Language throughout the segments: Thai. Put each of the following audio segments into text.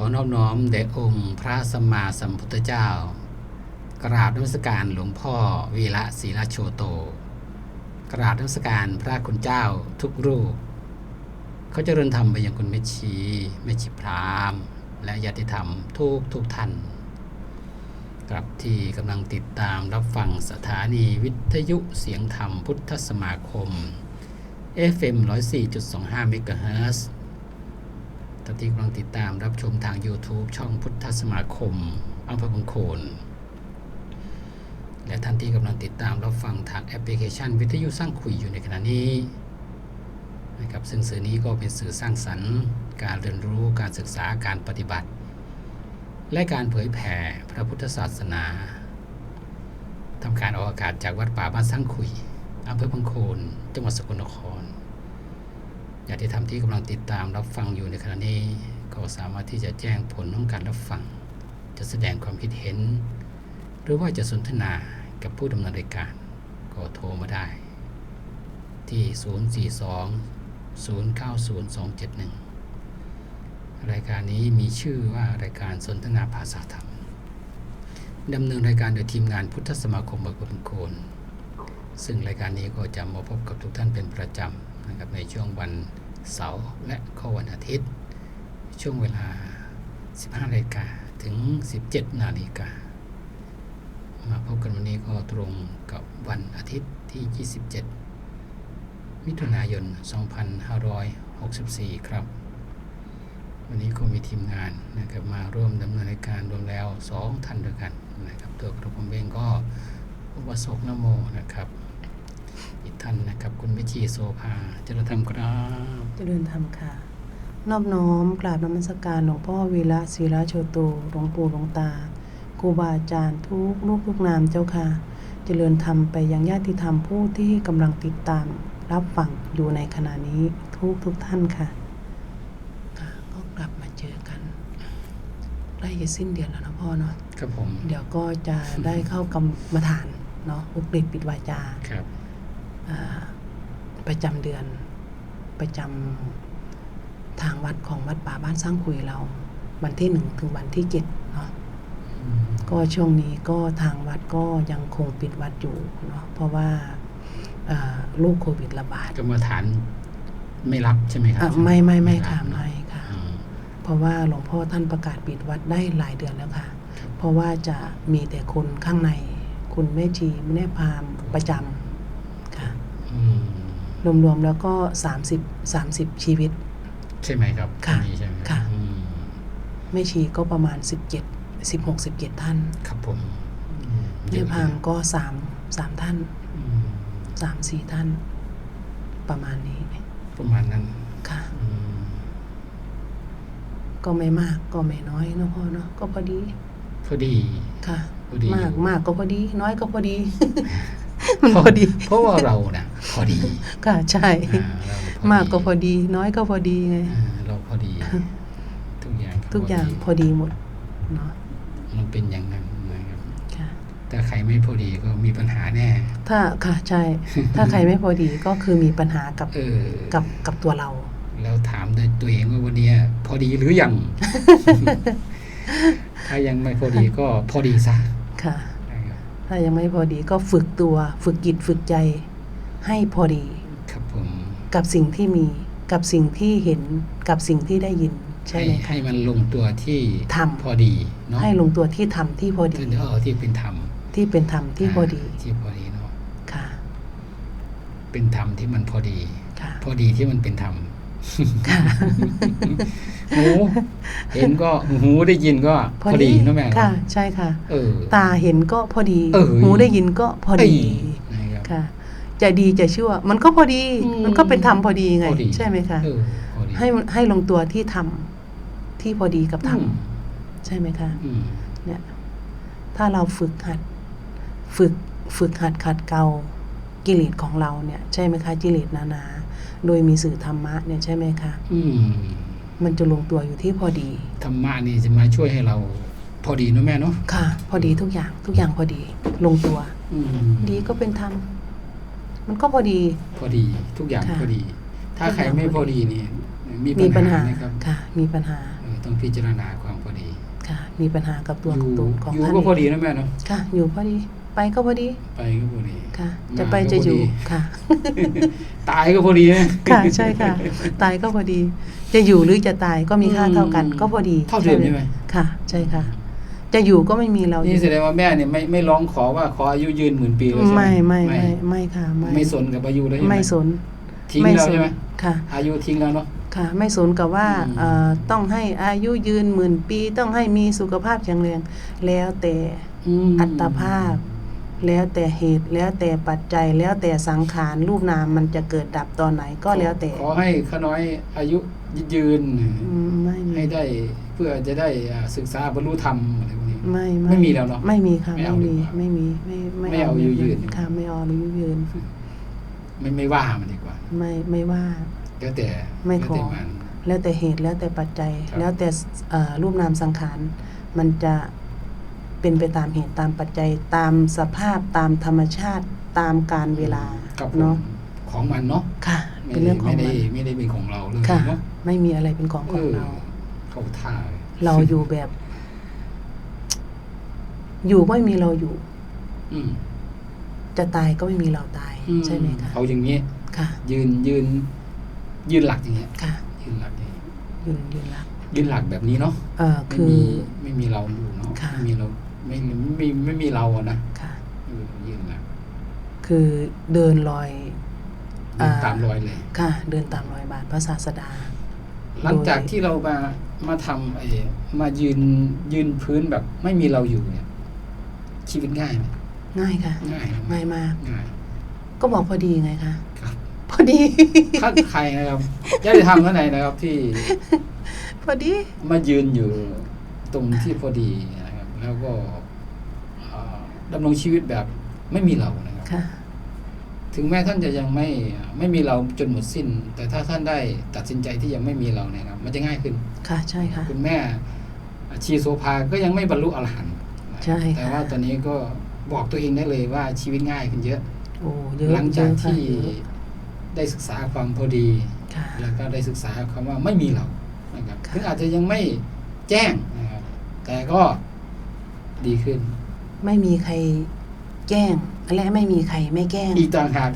ขอนอบน้อมแด่องค์พระสัมมาสัมพุทธเจ้า กราบนมัสการหลวงพ่อวีระศีลาโชโต กราบนมัสการพระคุณเจ้าทุกรูป เขาเจริญธรรมไปยังคุณแม่ชีแม่ชีพรามและญาติธรรมทุกทุกท่านครับที่กำลังติดตามรับฟังสถานีวิทยุเสียงธรรมพุทธสมาคม FM 104.25 MHz ท่านที่กำลังติดตามรับชมทาง YouTube ช่องพุทธสมาคมอำเภอบางโคน และท่านที่กำลังติดตามรับฟังทางแอปพลิเคชัน วิทยุสร้างคุยอยู่ในขณะนี้นะครับซึ่งสื่อนี้ก็เป็นสื่อสร้างสรรค์การเรียนรู้การศึกษาการปฏิบัติ และการเผยแผ่พระพุทธศาสนาทำการออกอากาศจากวัดป่าบ้านสร้างคุยอำเภอบางโคน จังหวัดสกลนคร ญาติธรรมที่กำลังติดตามรับฟังอยู่ในขณะนี้ก็สามารถที่จะแจ้งผลของการรับฟัง จะแสดงความคิดเห็น หรือว่าจะสนทนากับผู้ดำเนินรายการ ก็โทรมาได้ ที่ 042 090 271รายการนี้มีชื่อว่ารายการสนทนาภาษาธรรม ดำเนินรายการโดยทีมงานพุทธสมาคมบางคนโคนซึ่งรายการนี้ก็จะมาพบกับทุกท่านเป็นประจำ นะครับในช่วงวันเสาร์และก็วันอาทิตย์ ช่วงเวลา 15นาฬิกาถึง 17 นาฬิกามาพบกันวันนี้ก็ตรงกับวันอาทิตย์ที่ 27 มิถุนายน 2564 ครับ วันนี้ก็มีทีมงานนะครับมาร่วมดำเนินรายการรวมแล้ว 2 ท่านด้วยกันนะครับตัวกระผมเองก็อุปสกนโมนะครับ อีกท่านนะครับ คุณวิชีโซภาเจริญธรรมครับเจริญธรรมค่ะ นอบน้อมกราบนมัสการหลวงพ่อวีระศิระโชโตหลวงปู่หลวงตาครูบาอาจารย์ทุกลูกทุกนามเจ้าค่ะ เจริญธรรมไปยังญาติธรรมผู้ที่กำลังติดตามรับฟังอยู่ในขณะนี้ทุกทุกท่านค่ะค่ะก็กลับมาเจอกันใกล้จะสิ้นเดือนแล้วนะพ่อเนาะครับผม เดี๋ยวก็จะได้เข้ากรรมฐานเนาะอุกฤษปิดวาจาครับอ่า ประจำเดือนประจำทางวัดของวัดป่าบ้านสร้างคุยเรา วันที่หนึ่งถึงวันที่เจ็ดเนาะอืมก็ช่วงนี้ก็ทางวัดก็ยังคงปิดวัดอยู่เนาะเพราะว่าอ่าลูกโควิดระบาดกรรมฐานไม่รับใช่ไหมครัอะไม่ไม่ไม่ค่ะรับเนอไม่ค่ะอืมเพราะว่าหลวงพ่อท่านประกาศปิดวัดได้หลายเดือนแล้วค่ะ เพราะว่าจะมีแต่คนข้างใน คุณแม่ชีแม่พราหมณ์ประจำค่ะอืม รวมๆแล้วก็ 30 30 ชีวิต ใช่ไหมครับค่ะอันนี้ใช่ไหมค่ะ อืมแม่ชีก็ประมาณ 17 16 17 ท่านครับผมอืมแม่พรามก็3 3ท่าน อืม3 4 ท่าน ประมาณนี้ประมาณนั้นค่ะ อืมก็ไม่มากก็ไม่น้อยเนาะพ่อเนาะก็พอดีพอดี ค่ะ พอดีมากอยู่ มากก็พอดี น้อยก็พอดี มันพอดี เพราะว่าเรานะพอดีค่ะใช่อ่าเราพอดีมากก็พอดี น้อยก็พอดีไงอ่าเราพอดี ทุกอย่างทุกอย่างพอดีหมดเนาะมันเป็นอย่างนั้นนะครับค่ะแต่ใครไม่พอดีก็มีปัญหาแน่ ถ้าค่ะใช่ ถ้าใครไม่พอดีก็คือมีปัญหากับเออกับกับตัวเราแล้วถามด้วยตัวเองว่าวันเนี้ยพอดีหรือยัง ถ้ายังไม่พอดีก็พอดีซะ ค่ะนะครับ ถ้ายังไม่พอดีก็ฝึกตัว ฝึกจิตฝึกใจให้พอดีครับผมกับสิ่งที่มีกับสิ่งที่เห็นกับสิ่งที่ได้ยิน ใช่ให้ไหมคะให้มันลงตัวที่ทำพอดีเนาะให้ลงตัวที่ทำที่พอดีเออที่เป็นธรรมที่เป็นธรรมที่พอดีาที่พอดีเนาะค่ะ เป็นธรรมที่มันพอดีค่ะพอดีที่มันเป็นธรรมค่ะ หูเห็นก็หูได้ยินก็พอดีเนาะแม่เนาะค่ะ ใช่ค่ะเออตาเห็นก็พอดีเออหูได้ยินก็พอดีเอ้ยนะครับค่ะจะดีจะชั่ว มันก็พอดีอืมมันก็เป็นธรรมพอดีไงพอดีใช่ไหมคะเออพอดีให้มันให้ลงตัวที่ทำที่พอดีกับธรรมอืมใช่ไหมคะอืมเนี่ยถ้าเราฝึกหัด ฝึกฝึกหัดขัดเกลากิเลสของเราเนี่ย ใช่ไหมคะกิเลสนานา โดยมีสื่อธรรมะเนี่ยใช่ไหมคะอืมมันจะลงตัวอยู่ที่พอดี ธรรมะนี่จะมาช่วยให้เราพอดีเนาะแม่เนาะค่ะ พอดีทุกอย่างทุกอย่างพอดีลงตัวอืมดีก็เป็นธรรมมันก็พอดี พอดีทุกอย่างค่ะพอดี ถ้าทุกใครอย่างไม่พพออดีดีนี่มีมีปัญหานะครับค่ะ มีปัญหาเออต้องพิจารณาความพอดี ค่ะ มีปัญหากับตัวอยู่ตนของอยู่ท่านก็พอเองดีนะแม่เนาะค่ะ อยู่พอดี ไปก็พอดี ไปก็พอดีค่ะมาจะไปก็จะอยู่พอดีค่ะ ตายก็พอดีนะค่ะใช่ค่ะ ตายก็พอดี จะอยู่หรือจะตายก็มีค่าเท่ากัน ก็พอดีเท่าเดิมใช่ไหมค่ะ ใช่ค่ะ จะอยู่ก็ไม่มีเราอนี่ยู่แสดงว่าแม่เนี่ยไม่ไม่ร้องขอว่าขออายุยืนหมื่นปีเลยใช่ไหมไม่ไม่ไม่ไม่ค่ะไม่ไม่สนกับอายุเลยใช่ไหมไม่สนทิ้งไม่แล้วสนใช่ไหมค่ะ อายุทิ้งแล้วเนาะค่ะ ไม่สนกับว่าอืมเอ่อต้องให้อายุยืนหมื่นปี ต้องให้มีสุขภาพแข็งแรงแล้วแต่มอัตภาพ แล้วแต่เหตุแล้วแต่ปัจจัยแล้วแต่สังขารรูปนามมันจะเกิดดับตอนไหนก็แล้วแต่ ขอให้ข้าน้อยอายุยืนอืมไม่มีให้ได้เพื่อจะได้อ่าศึกษาบรรลุธรรมอะไรพวกนี้ไม่ไม่มีแล้วเนอะไม่มีค่ะไม่ไม่เอาดีมีกว่าไม่มีไม่ไม่เอาอายุยืนค่ะไม่เอาอายุยืนไม่ไม่ว่ามันดีกว่า ไม่ไม่ว่า แล้วแต่ไม่แล้วขอแต่มันแล้วแต่เหตุแล้วแต่ปัจจัยครับแล้วแต่เอ่อรูปนามสังขารมันจะ เป็นไปตามเหตุตามปัจจัยตามสภาพตามธรรมชาติตามการเวลาครับผมเนาะของมันเนาะค่ะ ไม่เป็นได้เรื่องของไม่ได้มันไม่ได้เป็นของเราเลยค่ะ เนาะไม่มีอะไรเป็นของของเออเรา เข้าท่าเลยเราอยู่แบบ อยู่ไม่มีเราอยู่ อืมจะตายก็ไม่มีเราตาย อืใช่ไหมคะเอาอย่างนี้ ค่ะ ยืนยืน ยืนหลักอย่างเงี้ย ค่ะยืนหลักอย่างเงี้ยยืนยืนรักยืนหลักแบบนี้เนาะเอ่อไม่คือ มีไม่มีเราอยู่เนาะค่ะ ไม่มีเรา ไม่ไม่ไม่ไม่มีเราอะนะค่ะเออยืนหลักคือเดินลอยยืนอ่าตามรอยเลย ค่ะ เดินตามรอยบาทพระศาสดา หลังจากที่เรามามาทำไอ้มายืนยืนพื้นแบบ ไม่มีเราอยู่เนี่ย ชีวิตง่ายไหมง่ายค่ะ ง่ายนะง่ายมากง่ายก็บอกพอดีไงคะครับ พอดีถ้าใครนะครับญาติธรรมท่านไหนนะครับที่ พอดี มายืนอยู่ตรงที่พอดีนะครับ แล้วก็เอ่อดำรงชีวิตแบบไม่มีเรานะครับค่ะถึงแม้ท่านจะยังไม่ไม่มีเราจนหมดสิ้น แต่ถ้าท่านได้ตัดสินใจที่ยังไม่มีเราเนี่ยครับมันจะง่ายขึ้น ค่ะใช่ค่ะคุณแม่ชีโซภาก็ยังไม่บรรลุอรหันต์ใช่ค่ะแต่ว่าตอนนี้ก็บอกตัวเองได้เลยว่าชีวิตง่ายขึ้นเยอะโอ้เยอะหลังจากเยอะค่ะที่เยอะได้ศึกษาความพอดีค่ะแล้วก็ได้ศึกษาคำว่าไม่มีเรานะครับค่ะถึงอาจจะยังไม่แจ้งนะครับแต่ก็ ดีขึ้น ไม่มีใครแจ้ง และไม่มีใครไม่แจ้ง อีกต่างหาก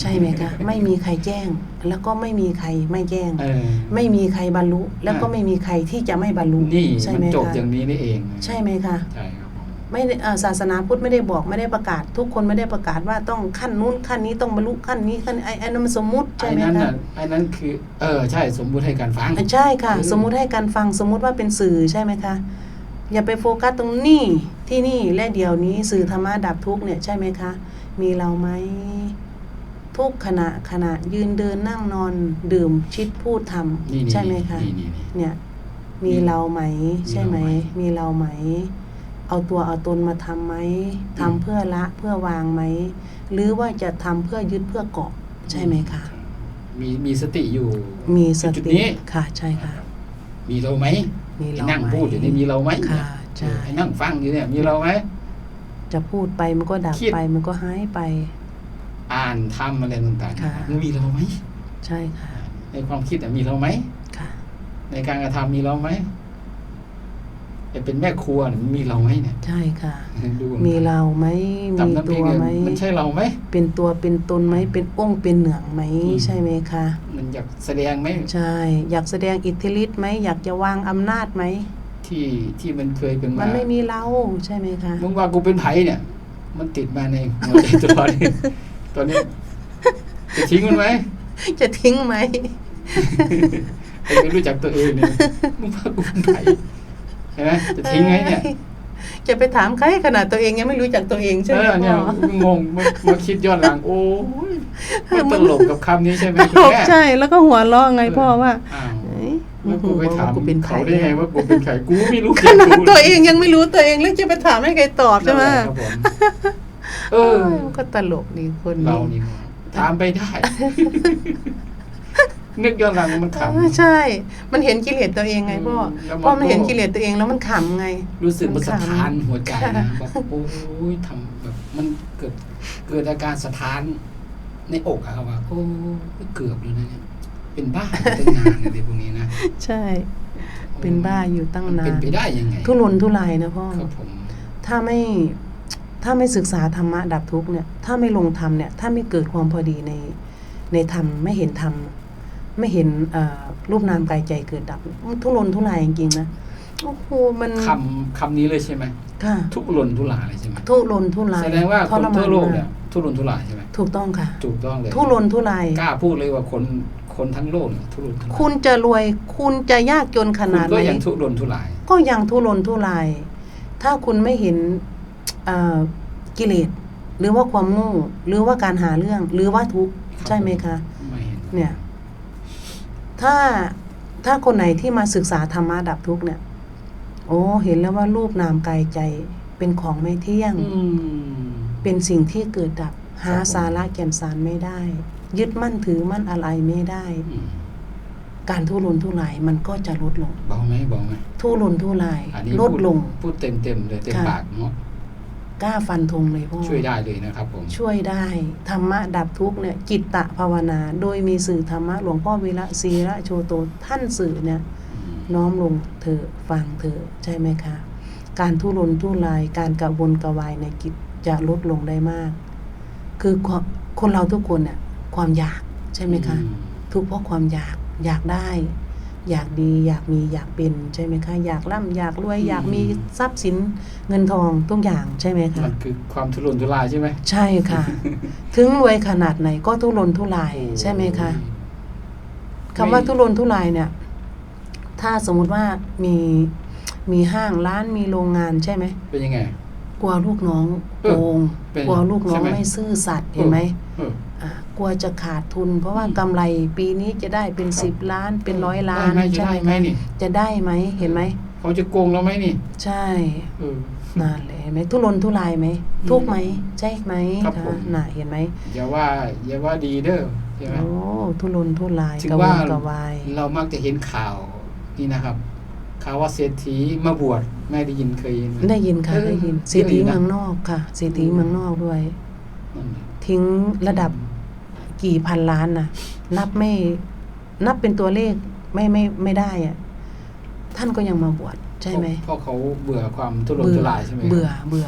ใช่ไหมคะไม่มีใครแจ้ง แล้วก็ไม่มีใครไม่แจ้ง เออ ไม่มีใครบรรลุ แล้วก็ไม่มีใครที่จะไม่บรรลุนี่ใช่มันไหมจบคะอย่างนี้นี่เองใช่ไหมคะใช่ครับผมไม่ได้เอ่อศาสนาพุทธไม่ได้บอกไม่ได้ประกาศ ทุกคนไม่ได้ประกาศว่าต้องขั้นนู้นขั้นนี้ต้องบรรลุขั้นนี้ขั้นไอ้ไอ้นั่นมันสมมุติใช่ไอ้ไหมนั้นคะน่ะไอ้นั้นคือ เออ ใช่สมมุติให้การฟังอะใช่ค่ะอืมสมมุติให้การฟังสมมุติว่าเป็นสื่อใช่ไหมคะ อย่าไปโฟกัสตรงนี้ที่นี่และเดี๋ยวนี้สื่อธรรมะดับทุกข์เนี่ยใช่ไหมคะ มีเราไหมทุกขณะขณะยืนเดินนั่งนอนดื่มชิดพูดทนี่ำนี่ใช่ไหมคะนี่นี่นี่เนี่ยมีเราไหม ใช่ไหม มีเราไหม เอาตัวเอาตนมาทำไหมทำเพื่อละเพื่อวางไหม หรือว่าจะทำเพื่อยึดเพื่อเกาะใช่ไหมคะมีมีสติอยู่ มีสจุดตินี้ค่ะ ใช่ค่ะ มีเราไหม มีเราไอ้นั่งไหมพูดอยู่นี่มีเราไหมค่ะใช่ไอ้นั่งฟังอยู่เนี่ยมีเราไหม จะพูดไปมันก็ดับคิด ไปมันก็หายไป อ่านทำอะไรต่างค่ะๆมันมีเราไหมใช่ค่ะในความคิดอะมีเราไหม ค่ะ ในการกระทำมีเราไหมไอ้ เป็นแม่ครัวเนี่ยมันมีเราไหมเนี่ยใช่ค่ะ ดูมีเราไหมมีตำน้ำพตัริกวเนี่ยไหมมันใช่เราไหมเป็นตัวเป็นตนไหมเป็นองค์เป็นเหนืองไหมอืมใช่ไหมคะมันอยากแสดงไหมใช่ อยากแสดงอิทธิฤทธิ์ไหมอยากจะวางอำนาจไหมที่ที่มันเคยเป็นมัมานไม่มีเราใช่ไหมคะมึงว่ากูเป็นไผเนี่ย มันติดมาในหัวใจตลอดตอนนี้จะทิ้งมันไหมจะทิ้งไหมไอ้ไม่รู้จักตัวเองเนี่ยมึงว่ากูเป็นไผ เห็นไหมจะทิ้งไงเนี่ยจะไปถามใครขนาดตัวเองยังไม่รู้จักตัวเองใช่เอไหมอเนี่ยพ่องงมามาคิดย้อนหลังโอ้ยมันตลกกับคำนี้ใช่ไหมตคุณลกแม่ใช่แล้วก็หัวเราะไงพ่อว่าอ้าวเอ้ยแล้วกูไปถามกูเป็นใครเขาได้ไงว่ากูเป็นใครกูไม่รู้ขนาดตัวเองยังไม่รู้ตัวเองแล้วจะไปถามให้ใครตอบใช่ไหมนั่นแหละครับผมเออเออมันก็ตลกดีคนเรานี้นี่ถามไปได้ นึกย้อนหลังมันขเออใช่ มันเห็นกิเลสตัวเองไงพ่ออืมแล้วมัน พ่อมันเห็นก็กิเลสตัวเองแล้วมันขำไงำรู้สึกมันสะท้านหัวใจค่ะนะแบบโอ้ยทำแบบมันเกิดเกิดอาการสะท้านในอกอะครับว่าโอ้ยเกือบเลยนะเนี่ยเป็นบ้าอยู่ตั้งนานเลยพวกนี้นะใช่ เป็นบ้าอยู่ตั้งมันนาเป็นน ไปได้ยังไงทุรนทุรายนะพ่อ ครับผม ถ้าไม่ถ้าไม่ศึกษาธรรมะดับทุกข์เนี่ย ถ้าไม่ลงธรรมเนี่ย ถ้าไม่เกิดความพอดีในในธรรมไม่เห็นธรรม ไม่เห็นเอ่อรูปนามกายใจเกิดดับมันทุรนทุรายจริงๆนะโอ้โหมันคำคำนี้เลยใช่ไหมค่ะทุรนทุรายเลยใช่ไหมทุรนทุรายแสดงว่าคนทรมทั่วโลกมาเนี่ยทุรนทุรายใช่ไหมถูกต้องค่ะถูกต้องเลยทุรนทุรายกล้าพูดเลยว่าคนคนทั้งโลกเนี่ยทุรนทุรายคุณจะรวย คุณจะยากจนขคุณนาดก็ไหนยังทุรนทุราย ก็ยังทุรนทุราย ถ้าคุณไม่เห็นเอ่อกิเลสหรือว่าความโง่หรือว่าการหาเรื่องหรือว่าทุกข์ครับใช่ไหมคะไม่เห็นเนี่ย ถ้าถ้าคนไหนที่มาศึกษาธรรมะดับทุกข์เนี่ย โอ้เห็นแล้วว่ารูปนามกายใจเป็นของไม่เที่ยงอืมเป็นสิ่งที่เกิดดับ หาครับผมสาระแก่นสารไม่ได้ ยึดมั่นถือมั่นอะไรไม่ได้อืมการทุรนทุรายมันก็จะลดลงเบาไหมเบาไหมทุรนทุรายอันนี้ลดพูลง พูดเต็มเต็มๆเลยเต็มค่ะปากเนาะ กล้าฟันธงเลยพ่อช่วยได้เลยนะครับผมช่วยได้ ธรรมะดับทุกข์เนี่ยจิตตะภาวนา โดยมีสื่อธรรมะหลวงพ่อวีระศรีระโชโตท่านสื่อเนี่ยอืมน้อมลงเถอะฟังเถอะใช่ไหมคะ การทุรนทุรายการกระวนกระวายในจิตจะลดลงได้มาก คือความคนเราทุกคนเนี่ยความอยากใช่ไหมคะอืทุกข์เพราะความอยากอยากได้ อยากดีอยากมีอยากเป็นใช่ไหมคะ อยากร่ำอยากรวยอยากมีทรัพย์สินเงินทองทุกอย่างใช่ไหมคะมันคือความทุรนทุรายใช่ไหมใช่ค่ะ ถึงรวยขนาดไหนก็ทุรนทุรายใช่ไหมคะคำว่าทุรนทุรายเนี่ย ถ้าสมมุติว่ามีมีห้างร้านมีโรงงานใช่ไหมเป็นยังไงกลัวลูกน้องเอโกองเป็นกลัวลูกน้องใช่ไหมไม่ซื่อสัตย์เห็นไหมเอออ่า กลัวจะขาดทุน เพราะว่าอืมกำไรปีนี้จะได้เป็นครับสิบล้านเป็นร้อยล้านได้ไหมจะใช่ได้ไหไหมมนี่จะได้ไหมเห็นไหมเขาจะโกงเราไหมนี่ ใช่เออนั่นแหละเห็นไหมทุรนทุรายไหมทุกข์ไหมใช่ไหมครับคะผมน่ะเห็นไหมอย่าว่าอย่าว่าดีเด้อใช่ไหมโอ้ทุรนทุรายถึงกระวว่านกระวายเรามักจะเห็นข่าวนี่นะครับข่าวว่าเศรษฐีมาบวชแม่ได้ยินเคยยินไหมได้ยินค่ะเออได้ยินเยอะเศรษฐีอยู่นะเมืองนอกค่ะเศรษฐีเมืองนอกด้วยนั่นแหละทิ้งระดับ กี่พันล้านนะนับไม่นับเป็นตัวเลขไม่ไม่ไม่ได้อะท่านก็ยังมาบวชใช่ไหมเพราะเขาเบื่อความทุรนเบื่ทุอรายใช่ไหมเบื่อเบื่อ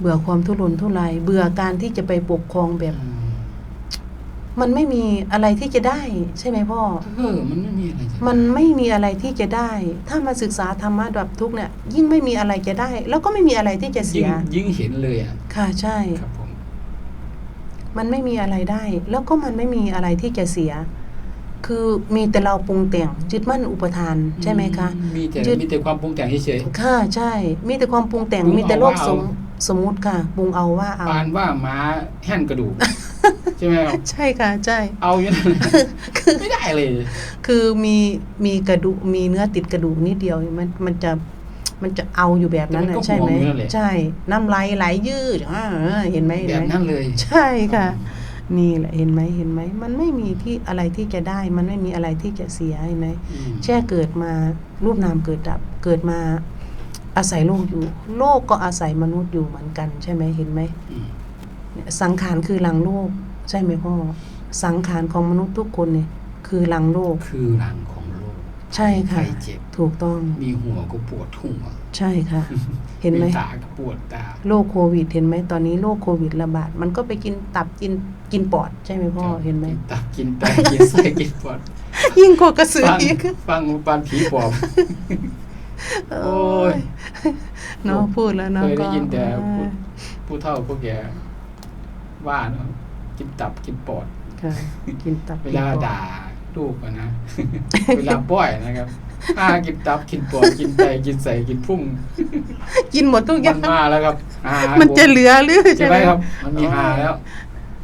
เบื่อความทุรนทุรายเบื่อการที่จะไปปกครองแบบอืมมันไม่มีอะไรที่จะได้ ใช่ไหมพ่อเออมันไม่มีอะไรจะมันไม่มีอะไรที่จะได้ ถ้ามาศึกษาธรรมะดับทุกข์เนี่ย ยิ่งไม่มีอะไรจะได้ แล้วก็ไม่มีอะไรที่จะเสียิ่งยยิ่งเห็นเลยอะค่ะใช่ครับผ มมันไม่มีอะไรได้ แล้วก็มันไม่มีอะไรที่จะเสีย คือมีแต่เราปรุงแต่งยึดมั่นอุปทานใช่ไหมคะมีแต่ยึดมีแต่ความปรุงแต่งเฉยค่ะใช่ มีแต่ความปรุงแต่งปรุงมีแต่โลกเอาสว่ามเอาสมมุติค่ะปรุงเอาว่าเอาๆปานว่าม้าแห่นกระดูกใช่ไหมครับใช่ค่ะใช่เอาอยู่นั่นแหละไม่ได้เลย คือมีมีกระดูกมีเนื้อติดกระดูกนิดเดียวมันมันจะ มันจะเอาอยู่แบบนั้นแต่มันนะก็ใช่ไหมห่วงอยู่นั่นแหละใช่ น้ำลายไหลยืดอ่าเห็นไหมเห็นแบไหบมนั้นเลย ใช่ค่ะ นี่แหละเห็นไหมเห็นไหมมันไม่มีที่อะไรที่จะได้ มันไม่มีอะไรที่จะเสียเห็นไหมอืมแค่เกิดมารูปนามเกิดดับเกิดมาอาศัยโลกอยู่ โลกก็อาศัยมนุษย์อยู่เหมือนกัน ใช่ไหมเห็นไหมอืมเนี่ยสังขารคือหลังโลก ใช่ไหมพ่อสังขารของมนุษย์ทุกคนเนี่ยคือหลังโลก คือหลังของโลก ใช่ใครค่ะเจ็บ ถูกต้อง มีหัวก็ปวดหัวใช่ค่ะ เห็นไหม ตาก็ปวดตา โรคโควิด เห็นไหมตอนนี้โรคโควิดระบาด มันก็ไปกินตับกินกินปอดใช่ไหมพ่อ เห็นไหม กินตับกินไตกินไส้กินปอดยิ่งกว่ากระสือฟังอีก ฟังปานผีปอบ โอ้โอ้ยยเนาะพูดแล้วเนาะเคยได้ก็ยินแต่ผู้ผู้เฒ่าพวกแกว่าเนาะกินตับกินปอด ค่ะกินตับเวกินลาปอด่า ลูกอะนะเวลาป้อยนะครับอ้ากินตับกินปอดกินไตกินใส่กินพุ่ง กินหมดทุกอมัย่านงมาแล้วครับอ่ามันจะเหลือหรือใช่ไหมครับ มันมีหาแล้ว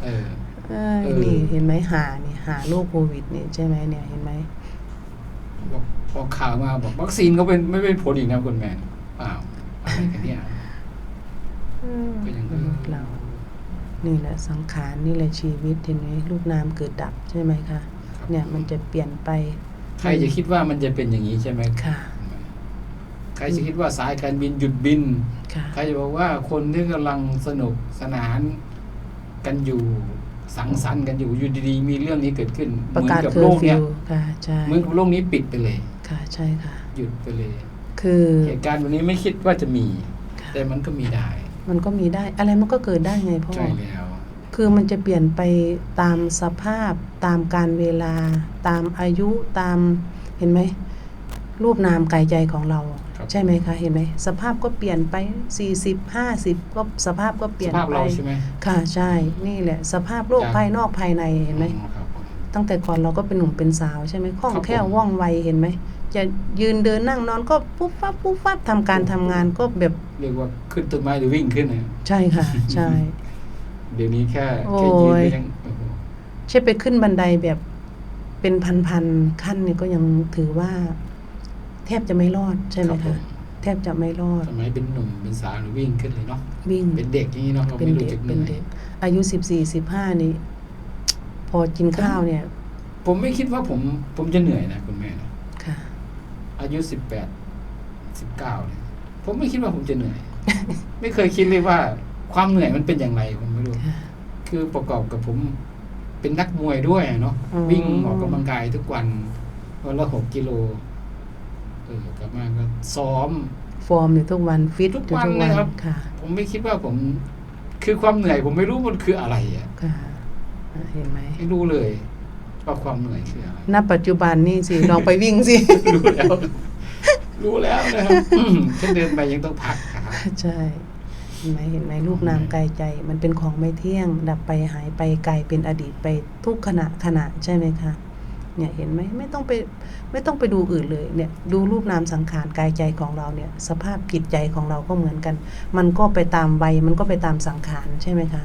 เออเออเออนี่เห็นไหมหานี่หาโรคโควิดนี่ใช่ไหมเนี่ยเห็นไหมบอกพอข่าวมาบอกวัคซีนก็เป็นไม่เป็นผลอีกนะคุณแมนเปล่าอะไรกันเนี่ยก็ยังมนุษย์เรา นี่แหละสังขารนี่แหละชีวิตเห็นไหมลูกน้ำเกิดดับใช่ไหมคะ เนี่ยมันจะเปลี่ยนไป ใครจะคิดว่ามันจะเป็นอย่างนี้ใช่ไหมค่ะ ใครจะคิดว่าสายการบินหยุดบินค่ะใครจะบอกว่าคนที่กำลังสนุกสนานกันอยู่สังสรรค์กันอยู่อยู่ดีๆ มีเรื่องนี้เกิดขึ้นประกาศเหมือนกับเคอโลร์กฟิเนี่ยวค่ะใช่เหมือนกับโลกนี้ปิดไปเลย ค่ะ ใช่ค่ะ หยุดไปเลย คือเหตุการณ์วันนี้ไม่คิดว่าจะมีค่ะแต่มันก็มีได้ มันก็มีได้ อะไรมันก็เกิดได้ไงพ่อใช่แล้ว คือมันจะเปลี่ยนไปตามสภาพตามการเวลา ตามอายุตามเห็นไหมรูปนามกายใจของเราครับใช่ไหมคะเห็นไหมสภาพก็เปลี่ยนไป 40 50ก็สภาพก็เปลี่ยนสภาพไปเราใช่ไหมค่ะใช่นี่แหละ สภาพโลกจากภายนอกภายในเห็นไหมอืครับผมตั้งแต่ก่อนเราก็เป็นหนุ่มเป็นสาวใช่ไหมคล่องครับแคล่วผมว่องไวเห็นไหมจะยืนเดินนั่งนอนก็ปุ๊บปั๊บปุ๊บปั๊บทำการทำงานก็แบบเรียกว่าขึ้นต้นไม้หรือวิ่งขึ้นนะใช่ค่ะ ใช่ เดี๋ยวนี้แค่โอ้แค่ยืนยก็ยังโอ้โหใช่ไปขึ้นบันไดแบบเป็นพันๆขั้นเนี่ยก็ยังถือว่า แทบจะไม่รอดใช่ไหมรับผคะแทบจะไม่รอดสมัยเป็นหนุ่มเป็นสาวหรือวิ่งขึ้นเลยเนาะวิ่งเป็นเด็กอย่างนี้เนาะเราเป็นไม่รู้เด็กจักเหเป็นนื่อเด็ยกอายุสิบสี่สิบห้านี่พอกินข้าวเนี่ย ผมไม่คิดว่าผม ผมจะเหนื่อยนะคุณแม่นะค่ะ อายุสิบแปดสิบเก้าเนี่ยผมไม่คิดว่าผมจะเหนื่อย ไม่เคยคิดเลยว่า ความเหนื่อยมันเป็นอย่างไรผมไม่รู้ค่ะคือประกอบกับผมเป็นนักมวยด้วยเนาะอ๋อวิ่งออกกำลังกายทุกวันวันละหกกิโลเออกลับมาก็ซ้อม ฟอร์มอยู่ทุกวันฟิตทุกอยู่วันทุกเลวัยนครับ ค่ะผมไม่คิดว่าผม คือความเหนื่อย ผมไม่รู้มันคืออะไรอะค่ะอ่าเห็นไหมไม่รู้เลยว่าความเหนื่อยคืออะไร ณปัจจุบันนี่สิ ลองไปวิ่งสิ รู้แล้ว รู้แล้วนะครับอืมแค่เดินไปยังต้องพักขา ใช่เห็นไหมเห็นไหมรูปนามกายใจ มันเป็นของไม่เที่ยง ดับไปหายไปกลายเป็นอดีตไปทุกขณะขณะใช่ไหมคะเนี่ยเห็นไหมไม่ต้องไปไม่ต้องไปดูอื่นเลยเนี่ยดูรูปนามสังขารกายใจของเราเนี่ยสภาพจิตใจของเราก็เหมือนกัน มันก็ไปตามวัยมันก็ไปตามสังขารใช่ไหมคะ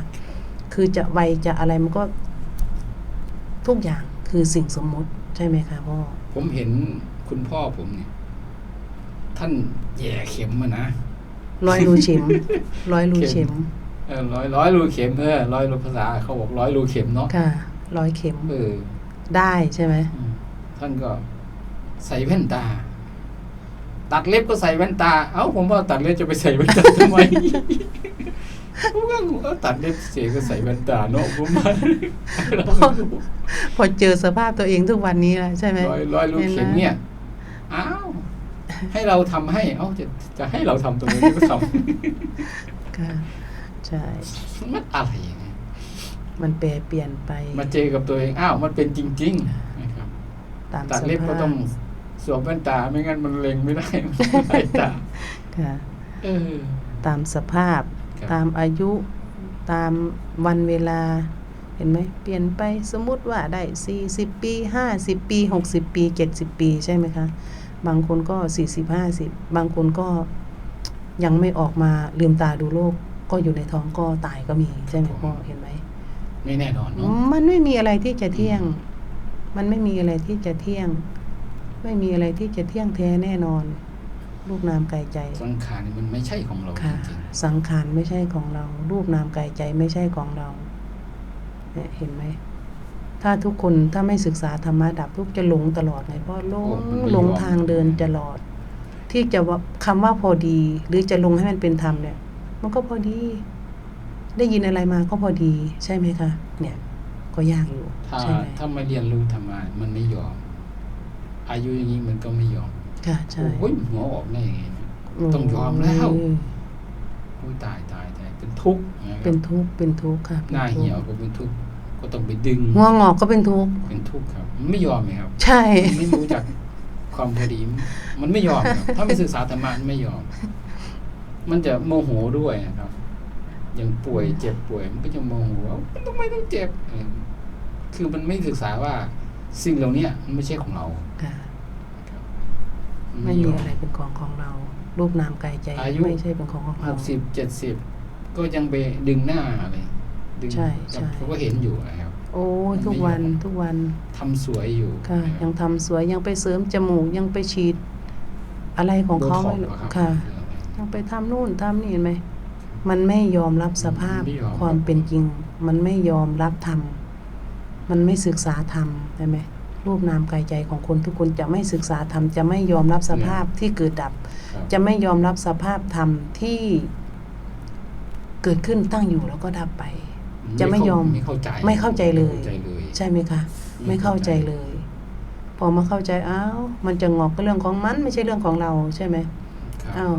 คือจะวัยจะอะไรมันก็ทุกอย่างคือสิ่งสมมุติใช่ไหมคะพ่อผมเห็นคุณพ่อผมเนี่ย ท่านแย่เข็มมานะ ร้อยรูเข็มร้อยรูเข็มเออร้อยร้อยรูเข็มเออร้อยรูภาษาเขาบอกร้อยรูเข็มเนาะค่ะร้อยเข็มเออได้ใช่ไหมอืมท่านก็ใส่แว่นตา ตัดเล็บก็ใส่แว่นตา เอ้าผมว่าตัดเล็บจะไปใส่แว่นตาทำไมผมก็งงเอ้าตัดเล็บเสียก็ใส่แว่นตาเนาะผมว่าเราไม่รู้พอเจอสภาพตัวเองทุกวันนี้แล้วใช่ไหมร้อยร้อยรูเข็มเนี่ยอ้าว ให้เราทำให้ เอ้าจะจะให้เราทำตรงนี้ก็ทค่ะใช่ำมันอะไรอย่างเงี้ยมันแปรเปลี่ยนไป มาเจอกับตัวเองอ้าวมันเป็นจริงๆนะครับตามตัดสเล็บภาก็พต้องสวมแว่นตาไม่งั้นมันเล็งไม่ได้มันไล่ตาค่ะเออตามสภาพครับตามอายุ ตามวันเวลา เห็นไหมเปลี่ยนไปสมมุติว่าได้40ปี50ปี60ปี70ปีใช่ไหมคะ บางคนก็40 50บางคนก็ยังไม่ออกมาลืมตาดูโลก ก็อยู่ในท้องก็ตายก็มีใช่ไหมพ่อเห็นไหมไม่แน่นอนเนาะมันไม่มีอะไรที่จะเที่ยง มันไม่มีอะไรที่จะเที่ยง ไม่มีอะไรที่จะเที่ยงแท้แน่นอน รูปนามกายใจ สังขารนี่มันไม่ใช่ของเราจค่ะริงสังขารไม่ใช่ของเรา รูปนามกายใจไม่ใช่ของเราเนี่ยเห็นไหม ถ้าทุกคนถ้าไม่ศึกษาธรรมะดับทุกข์จะหลงตลอดไงเพราะหลงหลงทางเดินตลอด ที่จะว่าคำว่าพอดี หรือจะลงให้มันเป็นธรรมเนี่ย มันก็พอดี ได้ยินอะไรมาก็พอดีใช่ไหมคะ เนี่ย ก็ยากอยู่ๆถ้าใช่ไหมถ้าไม่เรียนรู้ธรรมะมันไม่ยอม อายุอย่างนี้มันก็ไม่ยอมค่ะใช่โอ้ยหัวออกได้ยังไงเนี่ยต้องยอมแล้วโยโอ้ยตายตายตายเป็นทุกข์นะครับเป็นทุกข์เป็นทุกข์ค่ะหน้าป็ทุกข์เหี่ยวก็เป็นทุกข์ก็ ต้องไปดึงหัวงอกก็เป็นทุกข์เป็นทุกข์ครับ มันไม่ยอมเลยครับ ใช่มันไม่รู้จักความพอดีมันไม่ยอมครับ ถ้าไม่ศึกษาธรรมะมันไม่ยอม มันจะโมโหด้วยนะครับอย่างป่วยเจ็บป่วย มันก็จะโมโหว่ามันทำไมต้องเจ็บเออคือมันไม่ศึกษาว่า สิ่งเหล่านี้มันไม่ใช่ของเราค่ะครับไม่มีอะไรเป็นของของเรา รูปนามกายใจอายุไม่ใช่เป็นของของหเรากสิบเจ็ดสิบก็ยังไปดึงหน้าเลย ดึงใช่ใช่เขาก็เห็นอยู่นะครับโอ้ยทุกวันทุกวันทำสวยอยู่ค่ะ นะคยัรับงทำสวยยังไปเสริมจมูกยังไปฉีด อะไรของเขาโบท็ไม่กซ์รู้เหรอรับค่ะเรื่องอะไร ยังไปทำนู่นทำนี่เห็นไหม มันไม่ยอมรับสภาพไม่ยอม ความเป็นจริง มันไม่ยอมรับธรรม มันไม่ศึกษาธรรมใช่ไหมรูปนามกายใจของคนทุกคนจะไม่ศึกษาธรรม จะไม่ยอมรับสภาพที่เกิดดับ ครับจะไม่ยอมรับสภาพธรรมที่เกิดขึ้นตั้งอยู่แล้วก็ดับไปอ จะไม่ยอมไม่เข้าใจไม่เข้าใจเลยไม่เข้าใจเลย ใช่ไหมคะ ไม่เข้าใจเลย พอมาเข้าใจอ้าวมันจะงอกก็เรื่องของมันไม่ใช่เรื่องของเราใช่ไหมครับอ้าว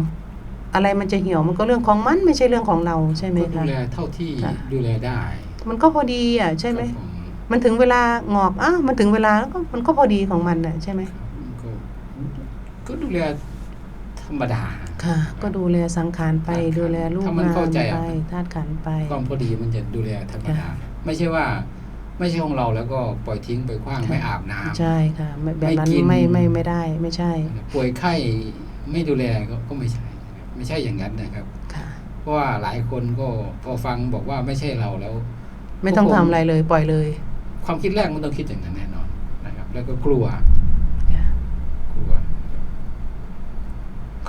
อะไรมันจะเหี่ยวมันก็เรื่องของมันไม่ใช่เรื่องของเราใช่ไหมก็ดูคะแลเท่าที่ค่ะดูแลได้ มันก็พอดีอะใช่ไหมครับผมันถึงเวลางอกอ้าวมันถึงเวลาแล้วก็มันก็พอดีของมันอะใช่ไหมก็ก็ดูแลธรรมดา ค่ะ ก็ดูแลสังขารไปธาตุขันธ์ดูแลลูกถ้ามันนามเข้าใจไปอะธาตุขันธ์ไปความพอดีมันจะดูแลธรรมดาค่ะไม่ใช่ว่าไม่ใช่ของเราแล้วก็ปล่อยทิ้งไปขว้างค่ะไม่อาบน้ำใช่ค่ะไม่แบบนั้นไม่กินไม่ไม่ไม่ได้ไม่ใช่ ป่วยไข้ไม่ดูแลก็ก็ไม่ใช่ ไม่ใช่อย่างนั้นนะครับค่ะเพราะว่าหลายคนก็พอฟังบอกว่าไม่ใช่เราแล้ว ไม่ต้องก็คทำงอะไรเลยปล่อยเลย ความคิดแรกมันต้องคิดอย่างนั้นแน่นอนนะครับ แล้วก็กลัว ค่ะ กลัว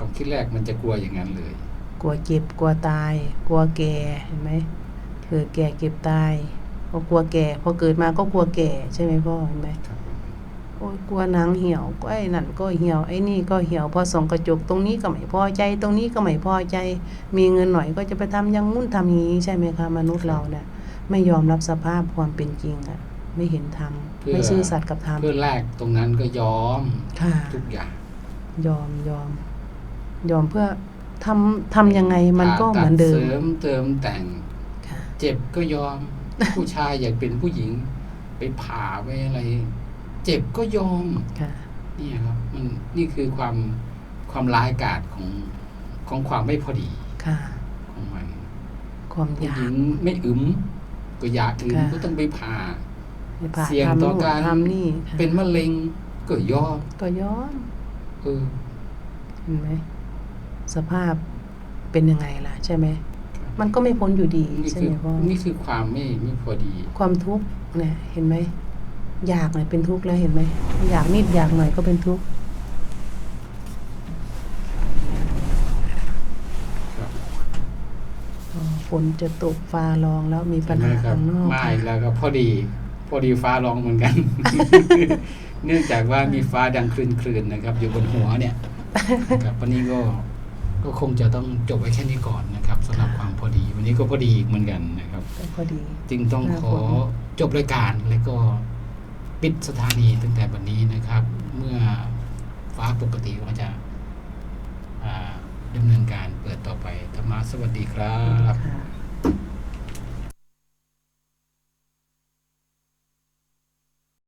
ความคิดแรกมันจะกลัวอย่างนั้นเลย กลัวเจ็บกลัวตาย กลัวแก่เห็นไหมเกิดแก่เก็บตายพอกลัวแก่พอเกิดมาก็กลัวแก่ใช่ไหมพ่อเห็นไหมครับผมโอ้ยกลัวหนังเหี่ยวก็ไอ้นั่นก็เหี่ยวไอ้นี่ก็เหี่ยวพอส่องกระจกตรงนี้ก็ไม่พอใจ ตรงนี้ก็ไม่พอใจ มีเงินหน่อยก็จะไปทำอยังงุ่นทำอย่างนี้ใช่ไหมคะมนุษย์เราเนี่ยไม่ยอมรับสภาพความเป็นจริงอะไม่เห็นธรรมไม่ซื่อสัตย์กับธรรมเพื่อแรกตรงนั้นก็ยอมค่ะทุกอย่าง ยอมยอม ยอมเพื่อทำทำยังไงมันก็ผ่าตัเหมือนเดิม เสริมเติมแต่งค่ะเจ็บก็ยอม ผู้ชายอยากเป็นผู้หญิง ไปผ่าไปอะไร เจ็บก็ยอมค่ะเนี่ยครับ มันนี่คือความความร้ายกาจของของความไม่พอดีค่ะของมันความอผู้ยาหญิกงไม่อึมก็อยากอึมค่ะก็ต้องไปผ่าไปผ่าเสี่ยงทำต่อนู่นการทำนี่ค่ะเป็นมะเร็งก็ยอมก็ย้อนเออเห็นไหม สภาพเป็นยังไงล่ะใช่ไหม มันก็ไม่พ้นอยู่ดีนี่ใช่คือไหมพ่อนี่คือความไม่ไม่พอดี ความทุกข์เนี่ยเห็นไหมอยากหน่อยเป็นทุกข์แล้วเห็นไหมอยากนิดอยากหน่อยก็เป็นทุกข์ครับอ๋อฝนจะตกฟ้าร้องแล้วมีปัญหาใช่ไหมครับข้างนอกไม่ค่ะแล้วก็พอดี พอดีฟ้าร้องเหมือนกัน เนื่องจากว่ามีฟ้าดังคลื่นๆนะครับ อยู่บนหัวเนี่ยนะครับวันนี้ก็ ก็คงจะต้องจบไว้แค่นี้ก่อนนะครับสำหรับความพอดี วันนี้ก็พอดีอีกเหมือนกันนะครับก็พอดี จึงต้องครับขอจบรายการแล้วก็ปิดสถานีตั้งแต่วันนี้นะครับ เมื่อฟ้าปกติก็จะอ่าดำเนินการเปิดต่อไปธรรมะสวัสดีครับค่ะ